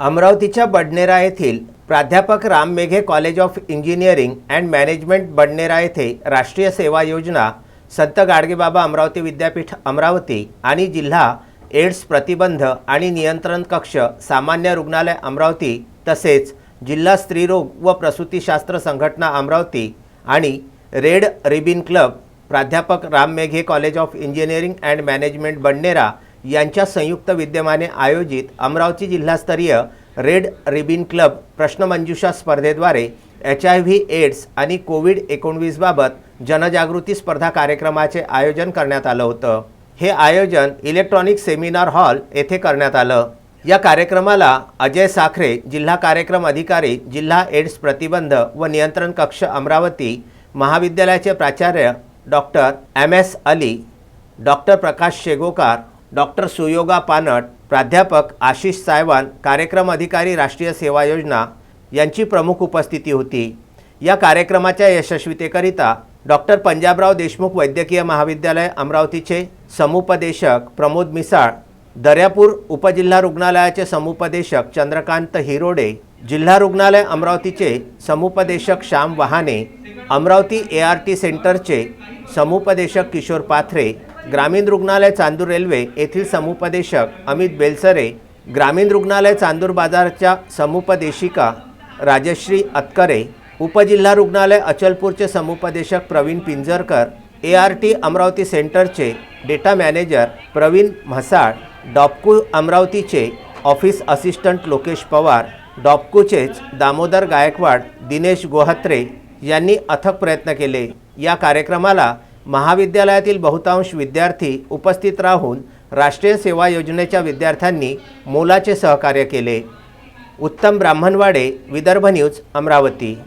अमरावतीच्या बडनेरा येथील प्राध्यापक Ram Meghe college of engineering and management Badnera येथे राष्ट्रीय सेवा योजना संत गाडगेबाबा अमरावती विद्यापीठ अमरावती आणि जिल्हा एड्स प्रतिबंध आणि नियंत्रण कक्ष सामान्य रुग्णालय अमरावती तसेच जिल्हा स्त्रीरोग व प्रसूतीशास्त्र संघटना अमरावती आणि रेड रिबिन क्लब प्राध्यापक Ram Meghe college of engineering and management Badnera यांच्या संयुक्त विद्यमाने आयोजित अमरावती जिल्हास्तरीय रेड रिबिन क्लब प्रश्नमंजुषा स्पर्धेद्वारे एच आय व्ही एड्स आणि कोविड एकोणवीसबाबत जनजागृती स्पर्धा कार्यक्रमाचे आयोजन करण्यात आलं होतं. हे आयोजन इलेक्ट्रॉनिक सेमिनार हॉल येथे करण्यात आलं. या कार्यक्रमाला अजय साखरे जिल्हा कार्यक्रम अधिकारी जिल्हा एड्स प्रतिबंध व नियंत्रण कक्ष अमरावती महाविद्यालयाचे प्राचार्य doctor M S Ali doctor Prakash Shegokar doctor Suyoga Panat प्राध्यापक आशिष सायवान कार्यक्रम अधिकारी राष्ट्रीय सेवा योजना यांची प्रमुख उपस्थिती होती. या कार्यक्रमाच्या यशस्वीतेकरिता डॉक्टर पंजाबराव देशमुख वैद्यकीय महाविद्यालय अमरावतीचे समुपदेशक प्रमोद मिसाळ दर्यापूर उपजिल्हा रुग्णालयाचे समुपदेशक चंद्रकांत हिरोडे जिल्हा रुग्णालय अमरावतीचे समुपदेशक Shyam Wahane Amravati A R T सेंटरचे समुपदेशक किशोर पाथरे ग्रामीण रुग्णालय चांदूर रेल्वे येथील समुपदेशक अमित बेलसरे ग्रामीण रुग्णालय चांदूर बाजारच्या समुपदेशिका राजश्री अतकरे उपजिल्हा रुग्णालय अचलपूरचे समुपदेशक Pravin Pinjarkar A R T Amravati सेंटरचे data manager Pravin Mhasal DAPCU अमरावतीचे ऑफिस असिस्टंट लोकेश पवार डॉपकूचेच दामोदर गायकवाड दिनेश गोहत्रे यांनी अथक प्रयत्न केले. या कार्यक्रमाला महाविद्यालयातील बहुतांश विद्यार्थी उपस्थित राहून राष्ट्रीय सेवा योजनेच्या विद्यार्थ्यांनी मोलाचे सहकार्य केले. उत्तम ब्राह्मणवाडे विदर्भ न्यूज अमरावती.